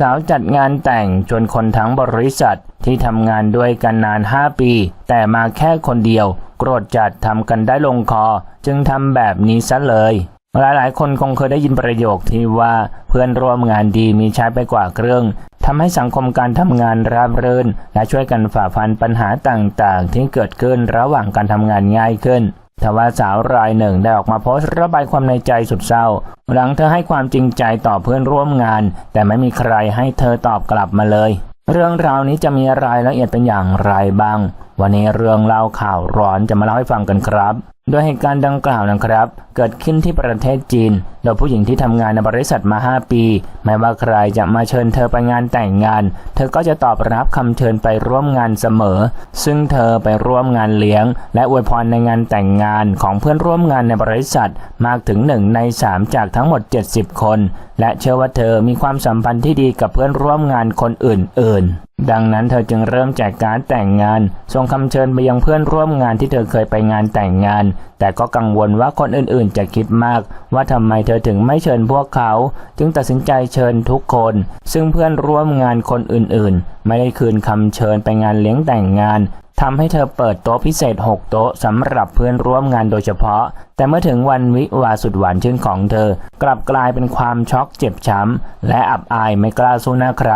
สาวจัดงานแต่งจนคนทั้งบริษัทที่ทำงานด้วยกันนาน 5 ปี แต่มาแค่คนเดียว โกรธจัดทำกันได้ลงคอ จึงทำแบบนี้ซะเลยหลายๆคนคงเคยได้ยินประโยคที่ว่าเพื่อนร่วมงานดีมีใช้ไปกว่าเครื่องทำให้สังคมการทำงานราบรื่น และช่วยกันฝ่าฟันปัญหาต่างๆ ที่เกิดขึ้นระหว่างการทำงานง่ายขึ้น ทว่าสาวรายหนึ่งได้ออกมาโพสต์ระบายความในใจสุดเศร้า หลังเธอให้ความจริงใจต่อเพื่อนร่วมงาน แต่ไม่มีใครให้เธอตอบกลับมาเลย เรื่องราวนี้จะมีรายละเอียดเป็นอย่างไรบ้าง วันนี้เรื่องเล่าข่าวร้อนจะมาเล่าให้ฟังกันครับ โดยเหตุการณ์ดังกล่าวนะครับ เกิดขึ้นที่ประเทศจีน โดยผู้หญิงที่ทำงานในบริษัทมา 5 ปี ไม่ว่าใครจะมาเชิญเธอไปงานแต่งงาน เธอก็จะตอบรับคำเชิญไปร่วมงานเสมอ ซึ่งเธอไปร่วมงานเลี้ยง และอวยพรในงานแต่งงานของเพื่อนร่วมงานในบริษัทมากถึงหนึ่งใน3จากทั้งหมด 70 คน และเชื่อว่าเธอมีความสัมพันธ์ที่ดีกับเพื่อนร่วมงานคนอื่นๆ ดังนั้นเธอจึงเริ่มแจกการดแต่งงาน ส่งคำเชิญไปยังเพื่อนร่วมงานที่เธอเคยไปงานแต่งงาน แต่ก็กังวลว่าคนอื่นๆ จะคิดมาก ว่าทำไมเธอถึงไม่เชิญพวกเขา จึงตัดสินใจเชิญทุกคน ซึ่งเพื่อนร่วมงานคนอื่นๆ ไม่ได้คืนคำเชิญไปงานเลี้ยงแต่งงาน ทำให้เธอเปิดโต๊ะพิเศษ 6 โต๊ะสำหรับเพื่อนร่วมงานโดยเฉพาะ แต่เมื่อถึงวันวิวาสุดหวานชื่นของเธอ กลับกลายเป็นความช็อกเจ็บช้ำ และอับอายไม่กล้าสู้หน้าใคร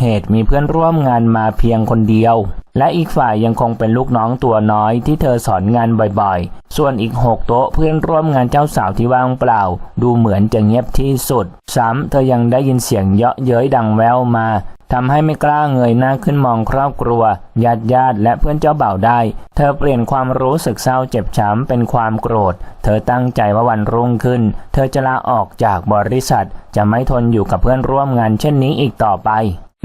เหตุมีเพื่อนร่วมงานมาเพียงคนเดียว และอีกฝ่ายยังคงเป็นลูกน้องตัวน้อยที่เธอสอนงานบ่อยๆ ส่วนอีก 6 โต๊ะเพื่อนร่วมงานเจ้าสาวที่ว่างเปล่า ดูเหมือนจะเงียบที่สุด ซ้ำเธอยังได้ยินเสียงเยาะเย้ยดังแววมา ทำให้ไม่กล้าเงยหน้าขึ้นมองครอบครัวญาติญาติและเพื่อนเจ้าบ่าวได้ เธอเปลี่ยนความรู้สึกเศร้าเจ็บช้ำเป็นความโกรธ เธอตั้งใจว่าวันรุ่งขึ้น เธอจะลาออกจากบริษัท จะไม่ทนอยู่กับเพื่อนร่วมงานเช่นนี้อีกต่อไป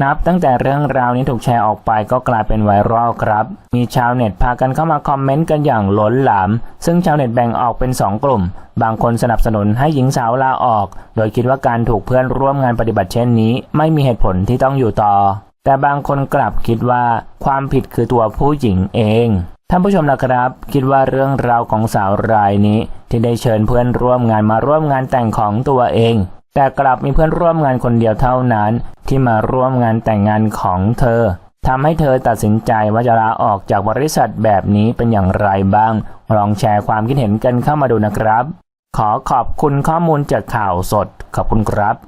นับตั้งแต่เรื่องราวนี้ถูกแชร์ออกไปก็กลายเป็นไวรัลครับ มีชาวเน็ตพากันเข้ามาคอมเมนต์กันอย่างล้นหลาม ซึ่งชาวเน็ตแบ่งออกเป็น 2 กลุ่ม บางคนสนับสนุนให้หญิงสาวลาออก โดยคิดว่าการถูกเพื่อนร่วมงานปฏิบัติเช่นนี้ ไม่มีเหตุผลที่ต้องอยู่ต่อ แต่บางคนกลับคิดว่าความผิดคือตัวผู้หญิงเองท่านผู้ชมนะครับ คิดว่าเรื่องราวของสาวรายนี้ ที่ได้เชิญเพื่อนร่วมงานมาร่วมงานแต่งของตัวเอง แต่กลับมีเพื่อนร่วมงานคนเดียวเท่านั้น ที่มาร่วมงานแต่งงานของเธอทำให้เธอตัดสินใจว่าจะลาออกจากบริษัทแบบนี้เป็นอย่างไรบ้าง ลองแชร์ความคิดเห็นกันเข้ามาดูนะครับ ขอขอบคุณข้อมูลจากข่าวสด ขอบคุณครับ